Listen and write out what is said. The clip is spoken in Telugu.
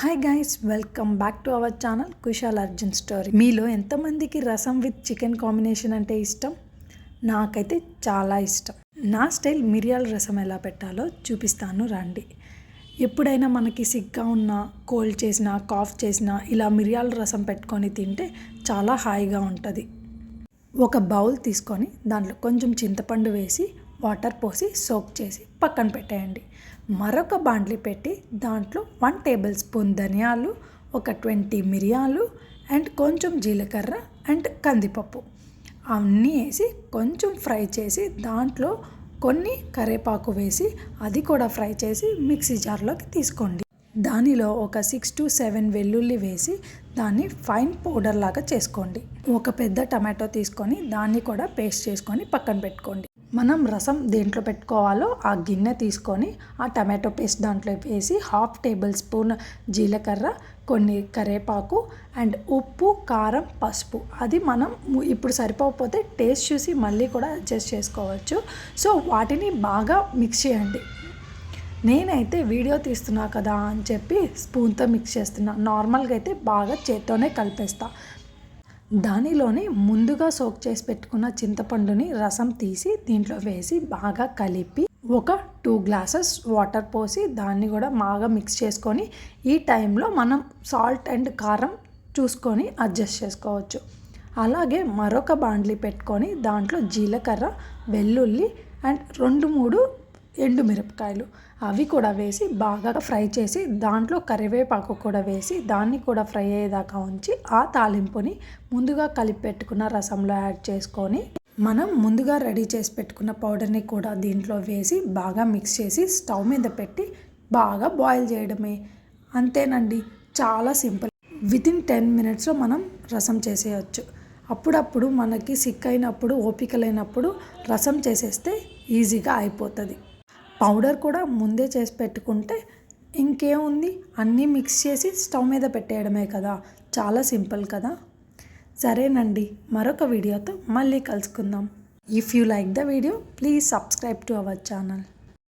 Hi guys welcome back to our channel Kushal Arjun story మీలో ఎంతమందికి రసం విత్ చికెన్ కాంబినేషన్ అంటే ఇష్టం? నాకైతే చాలా ఇష్టం. నా స్టైల్ మిరియాల రసం ఎలా పెట్టాలో చూపిస్తాను రండి. ఎప్పుడైనా మనకి సిగ్గా ఉన్నా కోల్డ్ చేసినా కాఫ్ చేసినా ఇలా మిరియాల రసం పెట్టుకొని తింటే చాలా హాయిగా ఉంటుంది. ఒక బౌల్ తీసుకొని దాంట్లో కొంచెం చింతపండు వేసి వాటర్ పోసి సోక్ చేసి పక్కన పెట్టేయండి. మరొక బాండ్లీ పెట్టి దాంట్లో వన్ టేబుల్ స్పూన్ ధనియాలు ఒక ట్వంటీ మిరియాలు అండ్ కొంచెం జీలకర్ర అండ్ కందిపప్పు. అవన్నీ వేసి కొంచెం ఫ్రై చేసి దాంట్లో కొన్ని కరేపాకు వేసి అది కూడా ఫ్రై చేసి మిక్సీ జార్లోకి తీసుకోండి. దానిలో ఒక సిక్స్ టు సెవెన్ వెల్లుల్లి వేసి దాన్ని ఫైన్ పౌడర్ లాగా చేసుకోండి. ఒక పెద్ద టమాటో తీసుకొని దాన్ని కూడా పేస్ట్ చేసుకొని పక్కన పెట్టుకోండి. మనం రసం దేంట్లో పెట్టుకోవాలో ఆ గిన్నె తీసుకొని ఆ టమాటో పేస్ట్ దాంట్లో వేసి హాఫ్ టేబుల్ స్పూన్ జీలకర్ర కొన్ని కరేపాకు అండ్ ఉప్పు కారం పసుపు. అది మనం ఇప్పుడు సరిపోకపోతే టేస్ట్ చూసి మళ్ళీ కూడా అడ్జస్ట్ చేసుకోవచ్చు. సో వాటిని బాగా మిక్స్ చేయండి. నేనైతే వీడియో తీస్తున్నా కదా అని చెప్పి స్పూన్తో మిక్స్ చేస్తున్నా. నార్మల్గా అయితే బాగా చేత్తోనే కలిపేస్తా. దానిలోనే ముందుగా సోక్ చేసి పెట్టుకున్న చింతపండుని రసం తీసి దీంట్లో వేసి బాగా కలిపి ఒక టూ గ్లాసెస్ వాటర్ పోసి దాన్ని కూడా బాగా మిక్స్ చేసుకొని ఈ టైంలో మనం సాల్ట్ అండ్ కారం చూసుకొని అడ్జస్ట్ చేసుకోవచ్చు. అలాగే మరొక బాండ్లీ పెట్టుకొని దాంట్లో జీలకర్ర వెల్లుల్లి అండ్ రెండు మూడు ఎండు మిరపకాయలు అవి కూడా వేసి బాగా ఫ్రై చేసి దాంట్లో కరివేపాకు కూడా వేసి దాన్ని కూడా ఫ్రై అయ్యేదాకా ఉంచి ఆ తాలింపుని ముందుగా కలిపి పెట్టుకున్న రసంలో యాడ్ చేసుకొని మనం ముందుగా రెడీ చేసి పెట్టుకున్న పౌడర్ని కూడా దీంట్లో వేసి బాగా మిక్స్ చేసి స్టవ్ మీద పెట్టి బాగా బాయిల్ చేయడమే. అంతేనండి చాలా సింపుల్. వితిన్ టెన్ మినిట్స్లో మనం రసం చేసేయచ్చు. అప్పుడప్పుడు మనకి సిక్ అయినప్పుడు ఓపిక లేనప్పుడు రసం చేసేస్తే ఈజీగా అయిపోతుంది. పౌడర్ కూడా ముందే చేసి పెట్టుకుంటే ఇంకేముంది? అన్నీ మిక్స్ చేసి స్టవ్ మీద పెట్టేయడమే కదా. చాలా సింపుల్ కదా. సరేనండి మరొక వీడియోతో మళ్ళీ కలుసుకుందాం. If you like the video please subscribe to our channel